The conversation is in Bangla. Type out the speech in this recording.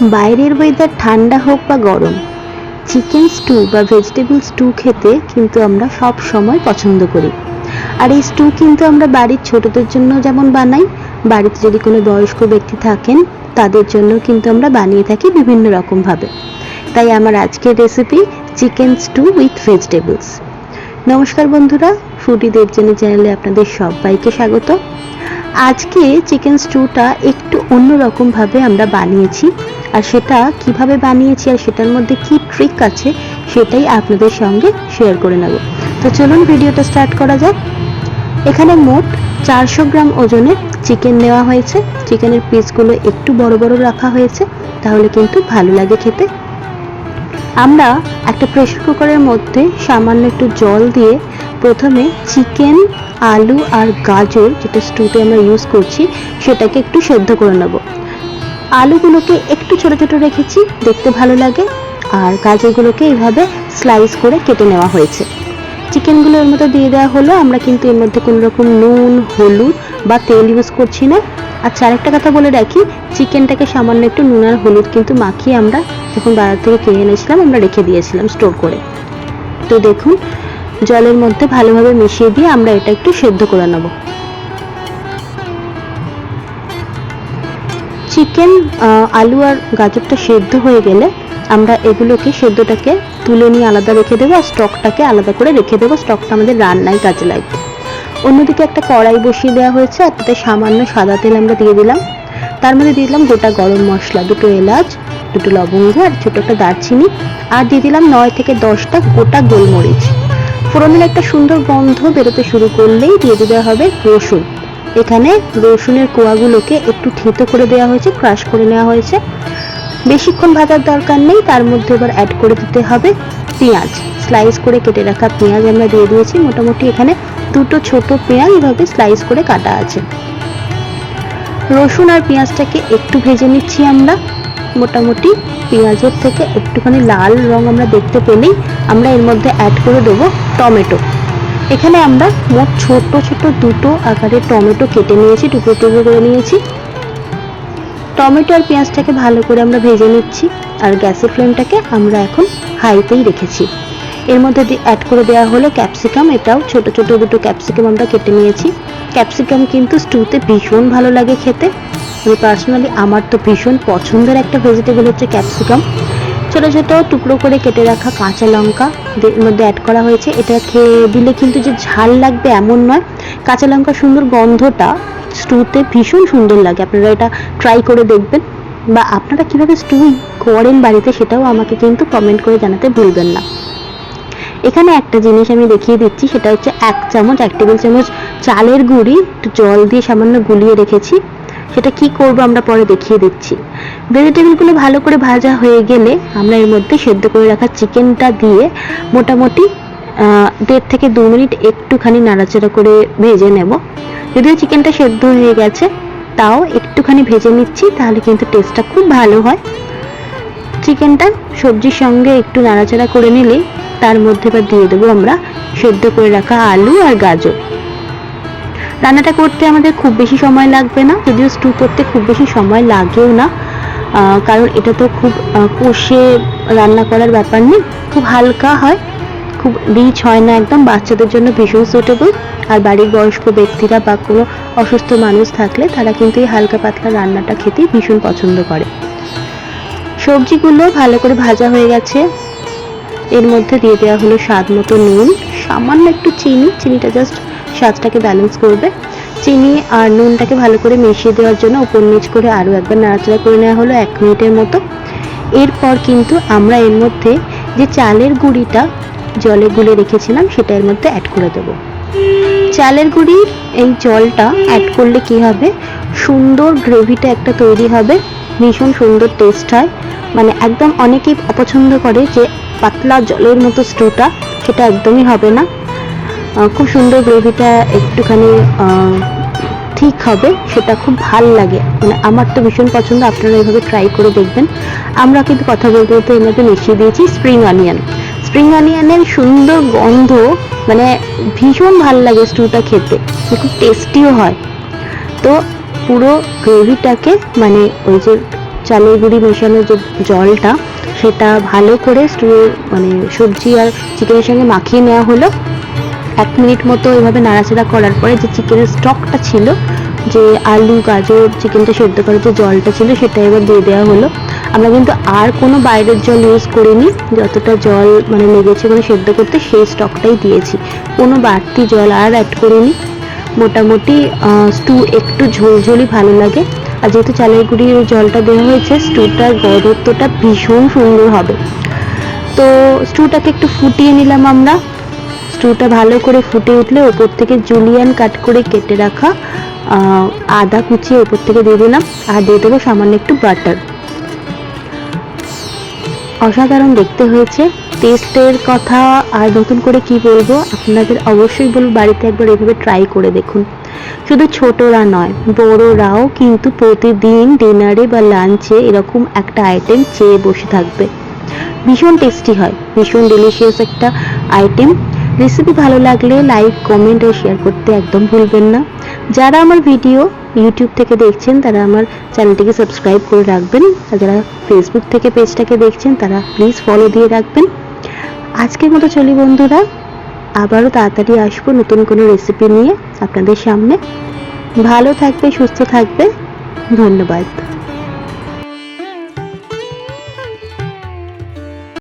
বাইরের ওয়েদার ঠান্ডা হোক বা গরম চিকেন স্টু বা ভেজিটেবল স্টু খেতে কিন্তু আমরা সব সময় পছন্দ করি। আর এই স্টু কিন্তু আমরা বাড়ির ছোটদের জন্য যেমন বানাই, বাড়িতে যদি কোনো বয়স্ক ব্যক্তি থাকেন, তাদের জন্য কিন্তু আমরা বানিয়ে থাকি বিভিন্ন রকমভাবে। তাই আমার আজকের recipe chicken stew with vegetables নমস্কার বন্ধুরা ফুডি দেবজানি চ্যানেলে আপনাদের সবাইকে স্বাগত। আজকে চিকেন স্টুটা একটু অন্যরকমভাবে আমরা বানিয়েছি। আর সেটা কীভাবে বানিয়েছি আর সেটার মধ্যে কি ট্রিক আছে, সেটাই আপনাদের সঙ্গে শেয়ার করে নেব। তো চলুন ভিডিওটা স্টার্ট করা যাক। এখানে মোট চারশো গ্রাম ওজনের চিকেন নেওয়া হয়েছে। চিকেনের পিসগুলো একটু বড় বড় রাখা হয়েছে, তাহলে কিন্তু ভালো লাগে খেতে। আমরা একটা প্রেসার কুকারের মধ্যে সামান্য একটু জল দিয়ে প্রথমে চিকেন আলু আর গাজর, যেটা স্টুতে আমরা ইউজ করছি, সেটাকে একটু সেদ্ধ করে নেব। আলুগুলোকে একটু ছোট ছোট রেখেছি, দেখতে ভালো লাগে। আর গাজরগুলোকে এইভাবে স্লাইস করে কেটে নেওয়া হয়েছে। চিকেনগুলো এর মধ্যে দিয়ে দেওয়া হলো। আমরা কিন্তু এর মধ্যে কোনো রকম নুন, হলুদ বা তেল ইউজ করছি না। আচ্ছা আরেকটা কথা বলে রাখি, চিকেনটাকে সামান্য একটু নুন আর হলুদ কিন্তু মাখিয়ে আমরা যখন বাজার থেকে কিনে এনেছিলাম, আমরা রেখে দিয়েছিলাম স্টোর করে। তো দেখুন, জলের মধ্যে ভালোভাবে মিশিয়ে দিয়ে আমরা এটা একটু সেদ্ধ করে নেব। চিকেন আলু আর গাজরটা সেদ্ধ হয়ে গেলে আমরা এগুলোকে সেদ্ধটাকে তুলে নিয়ে আলাদা রেখে দেবো আর স্টকটাকে আলাদা করে রেখে দেবো। স্টকটা আমাদের রান্নায় কাজে লাগবে। অন্যদিকে একটা কড়াই বসিয়ে দেওয়া হয়েছে আর তাতে সামান্য সাদা তেল আমরা দিয়ে দিলাম। তার মধ্যে দিয়ে দিলাম গোটা গরম মশলা, দুটো এলাচ, দুটো লবঙ্গ আর ছোটো একটা দারচিনি। আর দিয়ে দিলাম নয় থেকে দশটা গোটা গোলমরিচ। ফোড়নের একটা সুন্দর গন্ধ বেরোতে শুরু করলেই দিয়ে দিতে হবে রসুন। এখানে রসুনের কোয়াগুলোকে একটু থেতো করে দেওয়া হয়েছে, ক্রাশ করে নেওয়া হয়েছে। বেশিক্ষণ ভাজার দরকার নেই, তার মধ্যে এবার অ্যাড করে দিতে হবে পেঁয়াজ। স্লাইস করে কেটে রাখা পেঁয়াজ আমরা দিয়ে দিয়েছি, মোটামুটি এখানে দুটো ছোট পেঁয়াজ এভাবে স্লাইস করে কাটা আছে। রসুন আর পেঁয়াজটাকে একটু ভেজে নিচ্ছি আমরা। মোটামুটি পেঁয়াজের থেকে একটুখানি লাল রং আমরা দেখতে পেলেই আমরা এর মধ্যে অ্যাড করে দেবো টমেটো। এখানে আমরা মোট ছোট ছোট দুটো আকারের টমেটো কেটে নিয়েছি, টুকরো টুকরো করে নিয়েছি। টমেটো আর পেঁয়াজটাকে ভালো করে আমরা ভেজে নিচ্ছি আর গ্যাসের ফ্লেমটাকে আমরা এখন হাইতেই রেখেছি। এর মধ্যে অ্যাড করে দেওয়া হলো ক্যাপসিকাম, এটাও ছোট ছোট দুটো ক্যাপসিকাম আমরা কেটে নিয়েছি। ক্যাপসিকাম কিন্তু স্টুতে ভীষণ ভালো লাগে খেতে। আমি পার্সোনালি আমার তো ভীষণ পছন্দের একটা ভেজিটেবল হচ্ছে ক্যাপসিকাম। ছোট ছোট টুকরো করে কেটে রাখা কাঁচা লঙ্কা মধ্যে অ্যাড করা হয়েছে। এটা খেয়ে দিলে কিন্তু যে ঝাল লাগবে এমন নয়। কাঁচা লঙ্কার সুন্দর গন্ধটা স্টুতে ভীষণ সুন্দর লাগে। আপনারা এটা ট্রাই করে দেখবেন। বা আপনারা কীভাবে স্টু করেন বাড়িতে সেটাও আমাকে কিন্তু কমেন্ট করে জানাতে ভুলবেন না। এখানে একটা জিনিস আমি দেখিয়ে দিচ্ছি, সেটা হচ্ছে এক চামচ, এক টেবিল চামচ চালের গুঁড়ি জল দিয়ে সামান্য গুলিয়ে রেখেছি। সেটা কি করব আমরা পরে দেখিয়ে দিচ্ছি। ভেজিটেবলগুলো ভালো করে ভাজা হয়ে গেলে আমরা এর মধ্যে সেদ্ধ করে রাখা চিকেনটা দিয়ে মোটামুটি দেড় থেকে দু মিনিট একটুখানি নাড়াচাড়া করে ভেজে নেব। যদিও চিকেনটা সেদ্ধ হয়ে গেছে, তাও একটুখানি ভেজে নিচ্ছি, তাহলে কিন্তু টেস্টটা খুব ভালো হয়। চিকেনটা সবজির সঙ্গে একটু নাড়াচাড়া করে নিলেই তার মধ্যে এবার দিয়ে দেবো আমরা সেদ্ধ করে রাখা আলু আর গাজর। রান্নাটা করতে আমাদের খুব বেশি সময় লাগবে না, যদিও স্টু করতে খুব বেশি সময় লাগেও না। কারণ এটা তো খুব কষে রান্না করার ব্যাপার নেই। খুব হালকা হয়, খুব রিচ হয় না একদম, বাচ্চাদের জন্য ভীষণ সুটেবল আর বাড়ির বয়স্ক ব্যক্তিরা বা কোনো অসুস্থ মানুষ থাকলে তারা কিন্তু এই হালকা পাতলা রান্নাটা খেতেই ভীষণ পছন্দ করে। সবজিগুলো ভালো করে ভাজা হয়ে গেছে। এর মধ্যে দিয়ে দেওয়া হলো স্বাদ মতো নুন, সামান্য একটু চিনি, চিনিটা জাস্ট স্বাদটাকে ব্যালেন্স করবে। চিনি আর নুনটাকে ভালো করে মিশিয়ে দেওয়ার জন্য উপর নিচ করে আরও একবার নাড়াচাড়া করে নেওয়া হলো এক মিনিটের মতো। এরপর কিন্তু আমরা এর মধ্যে যে চালের গুঁড়িটা জলে গুলে রেখেছিলাম, সেটা এর মধ্যে অ্যাড করে দেবো। চালের গুঁড়ির এই জলটা অ্যাড করলে কি হবে? সুন্দর গ্রেভিটা একটা তৈরি হবে, ভীষণ সুন্দর টেস্ট হয়। মানে একদম অনেকেই অপছন্দ করে যে পাতলা জলের মতো স্টুটা, সেটা একদমই হবে না। খুব সুন্দর গ্রেভিটা একটুখানি ঠিক হবে, সেটা খুব ভালো লাগে। মানে আমার তো ভীষণ পছন্দ, আপনারা এইভাবে ট্রাই করে দেখবেন। আমরা কিন্তু কথা বলতে বলতে এর মধ্যে মিশিয়ে দিয়েছি স্প্রিং অনিয়ন স্প্রিং অনিয়নের সুন্দর গন্ধ মানে ভীষণ ভালো লাগে স্টুটা খেতে খুব টেস্টিও হয়। তো পুরো গ্রেভিটাকে মানে ওই যে চালের গুঁড়ি মেশানো যে জলটা, সেটা ভালো করে স্টু মানে সবজি আর চিকেনের সঙ্গে মাখিয়ে নেওয়া হলো। এক মিনিট মতো এভাবে নাড়াচাড়া করার পরে যে চিকেনের স্টকটা ছিল, যে আলু, গাজর, চিকেনটা সেদ্ধ করার যে জলটা ছিল সেটা এবার দিয়ে দেওয়া হলো। আমরা কিন্তু আর কোনো বাইরের জল ইউজ করিনি। যতটা জল মানে লেগেছে মানে সেদ্ধ করতে সেই স্টকটাই দিয়েছি। কোনো বাড়তি জল আর অ্যাড করিনি। মোটামুটি স্টু একটু ঝোলঝোলই ভালো লাগে। আর যেহেতু চালের গুঁড়ির জলটা দেওয়া হয়েছে স্টুটার গড়ত্বটা ভীষণ সুন্দর হবে। তো স্টুটাকে একটু ফুটিয়ে নিলাম আমরা। স্টুটা ভালো করে ফুটে উঠলে ওপর থেকে জুলিয়ান কাট করে কেটে রাখা আদা কুচিয়ে ওপর থেকে দিয়ে দিলাম আর দিয়ে দেবো সামান্য একটু বাটার অসাধারণ দেখতে হয়েছে। টেস্টের কথা আর নতুন করে কি বলব, আপনাদের অবশ্যই বলব, বাড়িতে একবার এভাবে ট্রাই করে দেখুন। শুধু ছোটরা নয়, বড়রাও কিন্তু প্রতিদিন ডিনারে বা লাঞ্চে এরকম একটা আইটেম চেয়ে বসে থাকবে। ভীষণ টেস্টি হয়, ভীষণ ডেলিশিয়াস একটা আইটেম রেসিপি ভালো লাগলে লাইক কমেন্ট ও শেয়ার করতে একদম ভুলবেন না। যারা আমার ভিডিও ইউটিউব থেকে দেখছেন, তারা আমার চ্যানেলটিকে সাবস্ক্রাইব করে রাখবেন। আর যারা ফেসবুক থেকে পেজটাকে দেখছেন, তারা প্লিজ ফলো দিয়ে রাখবেন। আজকের মতো চলি বন্ধুরা। আবারও তাড়াতাড়ি আসব নতুন কোনো রেসিপি নিয়ে আপনাদের সামনে। ভালো থাকবে, সুস্থ থাকবে। ধন্যবাদ।